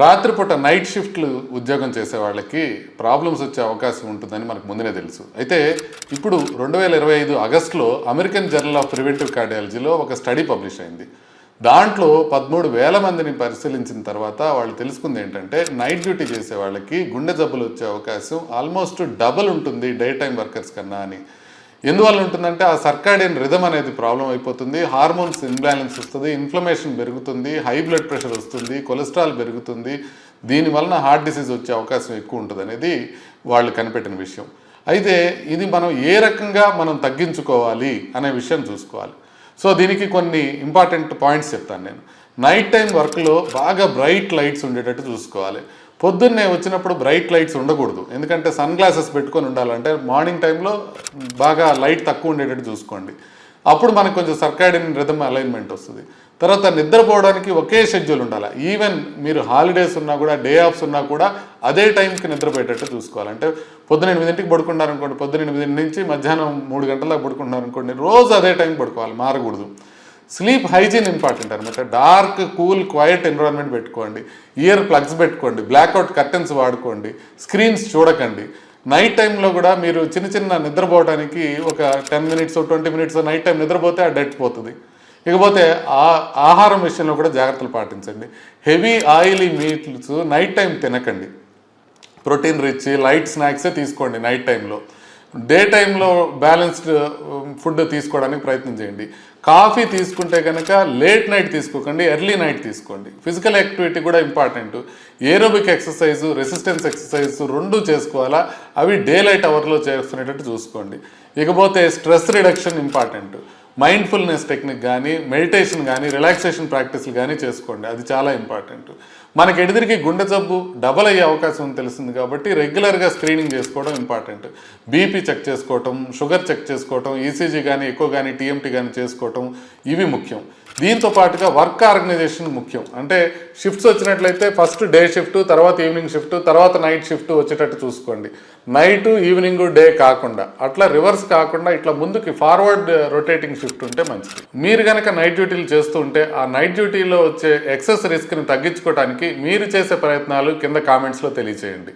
రాత్రిపూట నైట్ షిఫ్ట్లు ఉద్యోగం చేసే వాళ్ళకి ప్రాబ్లమ్స్ వచ్చే అవకాశం ఉంటుందని మనకు ముందునే తెలుసు. అయితే ఇప్పుడు రెండు వేల ఇరవై ఐదు ఆగస్టులో అమెరికన్ జర్నల్ ఆఫ్ ప్రివెంటివ్ కార్డియాలజీలో ఒక స్టడీ పబ్లిష్ అయింది. దాంట్లో పదమూడు వేల మందిని పరిశీలించిన తర్వాత వాళ్ళు తెలుసుకుంది ఏంటంటే నైట్ డ్యూటీ చేసే వాళ్ళకి గుండె జబ్బులు వచ్చే అవకాశం ఆల్మోస్ట్ డబుల్ ఉంటుంది డే టైం వర్కర్స్ కన్నా అని. ఎందువల్ల ఉంటుందంటే ఆ సర్కాడియన్ రిధమ్ అనేది ప్రాబ్లం అయిపోతుంది హార్మోన్స్ ఇన్బ్యాలెన్స్ వస్తుంది ఇన్ఫ్లమేషన్ పెరుగుతుంది హై బ్లడ్ ప్రెషర్ వస్తుంది కొలెస్ట్రాల్ పెరుగుతుంది. దీని వలన హార్ట్ డిసీజ్ వచ్చే అవకాశం ఎక్కువ ఉంటుంది అనేది వాళ్ళు కనిపెట్టిన విషయం. అయితే ఇది మనం ఏ రకంగా మనం తగ్గించుకోవాలి అనే విషయం చూసుకోవాలి. సో దీనికి కొన్ని ఇంపార్టెంట్ పాయింట్స్ చెప్తాను నేను. నైట్ టైం వర్క్లో బాగా బ్రైట్ లైట్స్ ఉండేటట్టు చూసుకోవాలి. పొద్దున్నే వచ్చినప్పుడు బ్రైట్ లైట్స్ ఉండకూడదు. ఎందుకంటే సన్ గ్లాసెస్ పెట్టుకొని ఉండాలంటే మార్నింగ్ టైంలో బాగా లైట్ తక్కువ ఉండేటట్టు చూసుకోండి. అప్పుడు మనకు కొంచెం సర్కాడిన్ రిథమ్ అలైన్మెంట్ వస్తుంది. తర్వాత నిద్రపోవడానికి ఒకే షెడ్యూల్ ఉండాలి. ఈవెన్ మీరు హాలిడేస్ ఉన్నా కూడా డే ఆఫ్స్ ఉన్నా కూడా అదే టైంకి నిద్రపోయేటట్టు చూసుకోవాలి. అంటే పొద్దున ఎనిమిదింటికి పడుకున్నారు అనుకోండి పొద్దున ఎనిమిది నుంచి మధ్యాహ్నం మూడు గంటలకు పడుకుంటున్నారు అనుకోండి రోజు అదే టైంకి పడుకోవాలి మారకూడదు. స్లీప్ హైజీన్ ఇంపార్టెంట్ అనమాట డార్క్ కూల్ క్వైట్ ఎన్విరాన్మెంట్ పెట్టుకోండి. ఇయర్ ప్లగ్స్ పెట్టుకోండి. బ్లాక్అవుట్ కర్టెన్స్ వాడుకోండి. స్క్రీన్స్ చూడకండి. నైట్ టైంలో కూడా మీరు చిన్న చిన్న నిద్రపోవడానికి ఒక ten minutes twenty minutes night time నిద్రపోతే ఆ డెట్ పోతుంది. ఇకపోతే ఆ ఆహారం విషయంలో కూడా జాగ్రత్తలు పాటించండి. Heavy oily meats night time తినకండి. ప్రోటీన్ రిచ్ లైట్ స్నాక్సే తీసుకోండి నైట్ టైంలో డే టైంలో బ్యాలెన్స్డ్ ఫుడ్ తీసుకోవడానికి ప్రయత్నం చేయండి. కాఫీ తీసుకుంటే కనుక లేట్ నైట్ తీసుకోకండి ఎర్లీ నైట్ తీసుకోండి. ఫిజికల్ యాక్టివిటీ కూడా important. Aerobic exercise resistance exercise రెండు చేసుకోవాలా అవి డే లైట్ అవర్లో చేసుకునేటట్టు చూసుకోండి. ఇకపోతే stress reduction important. Mindfulness technique కానీ మెడిటేషన్ కానీ రిలాక్సేషన్ ప్రాక్టీస్లు కానీ చేసుకోండి. అది చాలా ఇంపార్టెంట్ మనకి ఎడిదిరికి గుండె జబ్బు డబల్ అయ్యే అవకాశం ఉంది తెలిసింది కాబట్టి రెగ్యులర్గా స్క్రీనింగ్ చేసుకోవడం ఇంపార్టెంట్ బీపీ చెక్ చేసుకోవటం షుగర్ చెక్ చేసుకోవటం ఈసీజీ కానీ ఎక్కువ కానీ టీఎంటీ కానీ చేసుకోవటం ఇవి ముఖ్యం. దీంతో పాటుగా వర్క్ ఆర్గనైజేషన్ ముఖ్యం. అంటే షిఫ్ట్స్ వచ్చినట్లయితే ఫస్ట్ డే షిఫ్ట్ తర్వాత ఈవినింగ్ షిఫ్ట్ తర్వాత నైట్ షిఫ్ట్ వచ్చేటట్టు చూసుకోండి. నైట్ ఈవినింగ్ డే కాకుండా. అట్లా రివర్స్ కాకుండా ఇట్లా ముందుకి ఫార్వర్డ్ రొటేటింగ్ షిఫ్ట్ ఉంటే మంచిది. మీరు కనుక నైట్ డ్యూటీలు చేస్తూ ఉంటే ఆ నైట్ డ్యూటీలో వచ్చే ఎక్సెస్ రిస్క్ని తగ్గించుకోవడానికి మీరు చేసే ప్రయత్నాలు కింద కామెంట్స్లో తెలియజేయండి